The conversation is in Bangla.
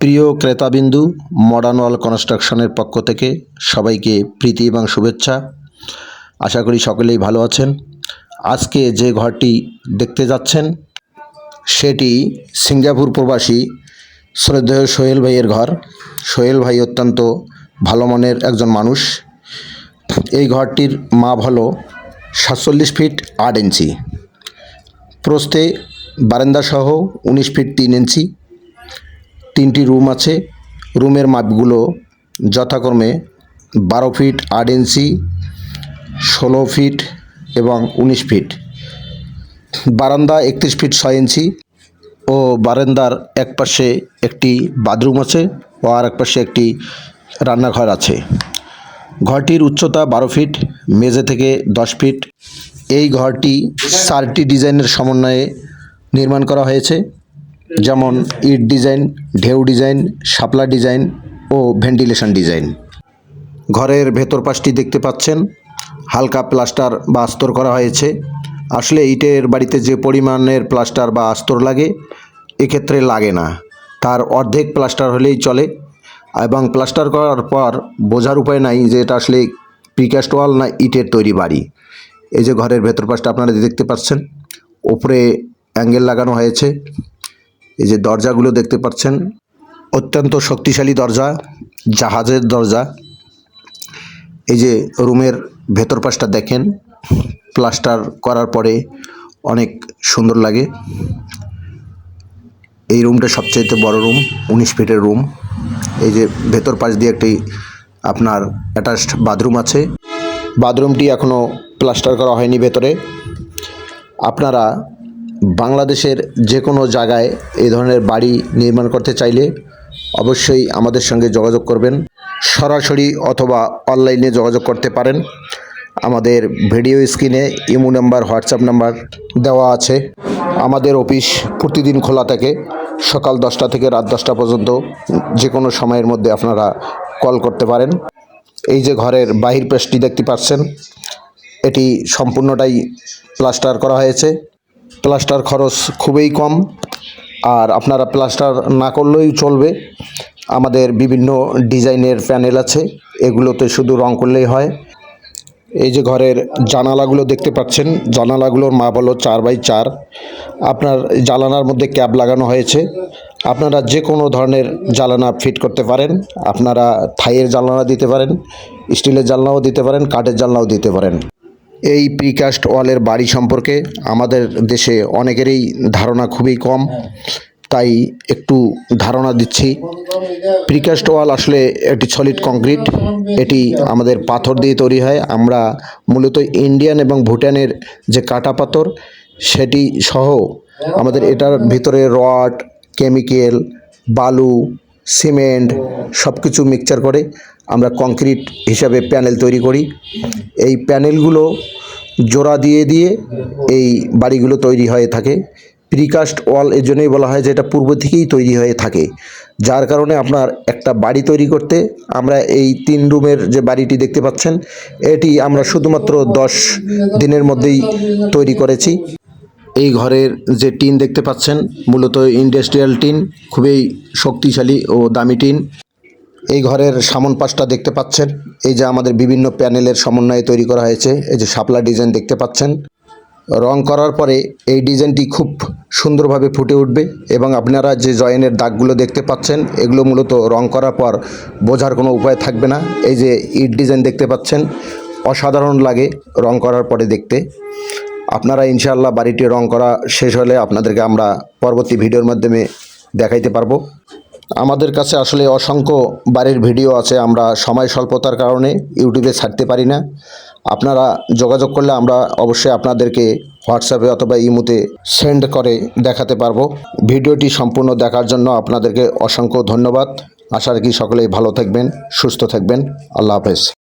প্রিয় ক্রেতাবিন্দু মডার্ন ওয়াল কনস্ট্রাকশনের পক্ষ থেকে সবাইকে প্রীতি এবং শুভেচ্ছা। আশা করি সকলেই ভালো আছেন। আজকে যে ঘরটি দেখতে যাচ্ছেন, সেটি সিঙ্গাপুর প্রবাসী শ্রদ্ধেয় সোহেল ভাইয়ের ঘর। সোহেল ভাই অত্যন্ত ভালো মনের একজন মানুষ। এই ঘরটির মাপ হলো সাতচল্লিশ ফিট আট ইঞ্চি। প্রস্থে বারান্দাসহ উনিশ ফিট তিন ইঞ্চি। তিনটি রুম আছে। রুমের মাপগুলো যথাক্রমে বারো ফিট আট ইঞ্চি, ষোলো ফিট এবং উনিশ ফিট। বারান্দা একত্রিশ ফিট ছয় ইঞ্চি ও বারান্দার এক পাশে একটি বাথরুম আছে ও আর এক পাশে একটি রান্নাঘর আছে। ঘরটির উচ্চতা বারো ফিট, মেঝে থেকে দশ ফিট। এই ঘরটি চারটি ডিজাইনের সমন্বয়ে নির্মাণ করা হয়েছে। যেমন ইট ডিজাইন, ঢেউ ডিজাইন, শাপলা ডিজাইন ও ভেন্টিলেশন ডিজাইন। ঘরের ভেতর পাশটি দেখতে পাচ্ছেন। হালকা প্লাস্টার বা আস্তর করা হয়েছে। আসলে ইটের বাড়িতে যে পরিমাণের প্লাস্টার বা আস্তর লাগে, এক্ষেত্রে লাগে না। তার অর্ধেক প্লাস্টার হলেই চলে এবং প্লাস্টার করার পর বোঝার উপায় নাই যে এটা আসলে প্রিকাস্ট ওয়াল না ইটের তৈরি বাড়ি। এই যে ঘরের ভেতর পাশটা আপনারা দেখতে পাচ্ছেন, ওপরে অ্যাঙ্গেল লাগানো হয়েছে। এই যে দরজাগুলো দেখতে পাচ্ছেন, অত্যন্ত শক্তিশালী দরজা, জাহাজের দরজা। এই যে রুমের ভেতর পাশটা দেখেন, প্লাস্টার করার পরে অনেক সুন্দর লাগে। এই রুমটা সবচাইতে বড় রুম, উনিশ ফিটের রুম। এই যে ভেতর পাশ দিয়ে একটি আপনার অ্যাটাচড বাথরুম আছে। বাথরুমটি এখনও প্লাস্টার করা হয়নি ভেতরে। আপনারা বাংলাদেশের যে কোনো জায়গায় এই ধরনের বাড়ি নির্মাণ করতে চাইলে অবশ্যই আমাদের সঙ্গে যোগাযোগ করবেন। সরাসরি অথবা অনলাইনে যোগাযোগ করতে পারেন। আমাদের ভিডিও স্ক্রিনে ইমো নাম্বার, হোয়াটসঅ্যাপ নাম্বার দেওয়া আছে। আমাদের অফিস প্রতিদিন খোলা থাকে। সকাল দশটা থেকে রাত দশটা পর্যন্ত যে কোনো সময়ের মধ্যে আপনারা কল করতে পারেন। এই যে ঘরের বাহির পেশটি দেখতে পাচ্ছেন, এটি সম্পূর্ণটাই প্লাস্টার করা হয়েছে। প্লাস্টার খরচ খুবই কম আর আপনারা প্লাস্টার না করলেই চলবে। আমাদের বিভিন্ন ডিজাইনের প্যানেল আছে, এগুলোতে শুধু রং করলেই হয়। এই যে ঘরের জানালাগুলো দেখতে পাচ্ছেন, জানালাগুলোর মাপ হলো চার বাই চার। আপনার জানালার মধ্যে ক্যাপ লাগানো হয়েছে। আপনারা যে কোনো ধরনের জানালা ফিট করতে পারেন। আপনারা থাইয়ের জানলা দিতে পারেন, স্টিলের জানলাও দিতে পারেন, কাঠের জানলাও দিতে পারেন। এই প্রিকাস্ট ওয়ালের বাড়ি সম্পর্কে আমাদের দেশে অনেকেরই ধারণা খুবই কম, তাই একটু ধারণা দিচ্ছি। প্রিকাস্ট ওয়াল আসলে একটি সলিড কংক্রিট এটি আমাদের পাথর দিয়ে তৈরি হয়। আমরা মূলত ইন্ডিয়ান এবং ভুটানের যে কাটা পাথর, সেটি সহ আমাদের এটার ভিতরে রড কেমিক্যাল বালু সিমেন্ট সব কিছু মিক্সচার করে আমরা কংক্রিট হিসাবে প্যানেল তৈরি করি। এই প্যানেলগুলো জোড়া দিয়ে দিয়ে এই বাড়িগুলো তৈরি হয়ে থাকে। প্রিকাস্ট ওয়াল এর জন্যই বলা হয় যে এটা পূর্ব থেকেই তৈরি হয়ে থাকে। যার কারণে আপনার একটা বাড়ি তৈরি করতে আমরা এই তিন রুমের যে বাড়িটি দেখতে পাচ্ছেন, এটি আমরা শুধুমাত্র দশ দিনের মধ্যেই তৈরি করেছি। এই ঘরের যে টিন দেখতে পাচ্ছেন, মূলত ইন্ডাস্ট্রিয়াল টিন, খুবই শক্তিশালী ও দামি টিন। এই ঘরের সামন পাশটা দেখতে পাচ্ছেন, এই যে আমাদের বিভিন্ন প্যানেলের সমন্বয়ে তৈরি করা হয়েছে, এই যে শাপলা ডিজাইন দেখতে পাচ্ছেন। রং করার পরে এই ডিজাইনটি খুব সুন্দরভাবে ফুটে উঠবে এবং আপনারা যে জয়েনের দাগগুলো দেখতে পাচ্ছেন, এগুলো মূলত রং করার পর বোঝার কোনো উপায় থাকবে না। এই যে ইট ডিজাইন দেখতে পাচ্ছেন, অসাধারণ লাগে রং করার পরে দেখতে। আপনারা ইনশাআল্লাহ বাড়িটি রং করা শেষ হলে আপনাদেরকে আমরা পরবর্তী ভিডিওর মাধ্যমে দেখাইতে পারব। আমাদের কাছে আসলে অসংখ্য বাড়ির ভিডিও আছে, আমরা সময় স্বল্পতার কারণে ইউটিউবে ছাড়তে পারি না। আপনারা যোগাযোগ করলে আমরা অবশ্যই আপনাদেরকে হোয়াটসঅ্যাপে অথবা ইমোতে সেন্ড করে দেখাতে পারব। ভিডিওটি সম্পূর্ণ দেখার জন্য আপনাদেরকে অসংখ্য ধন্যবাদ। আশা রাখি সকলেই ভালো থাকবেন, সুস্থ থাকবেন। আল্লাহ হাফেজ।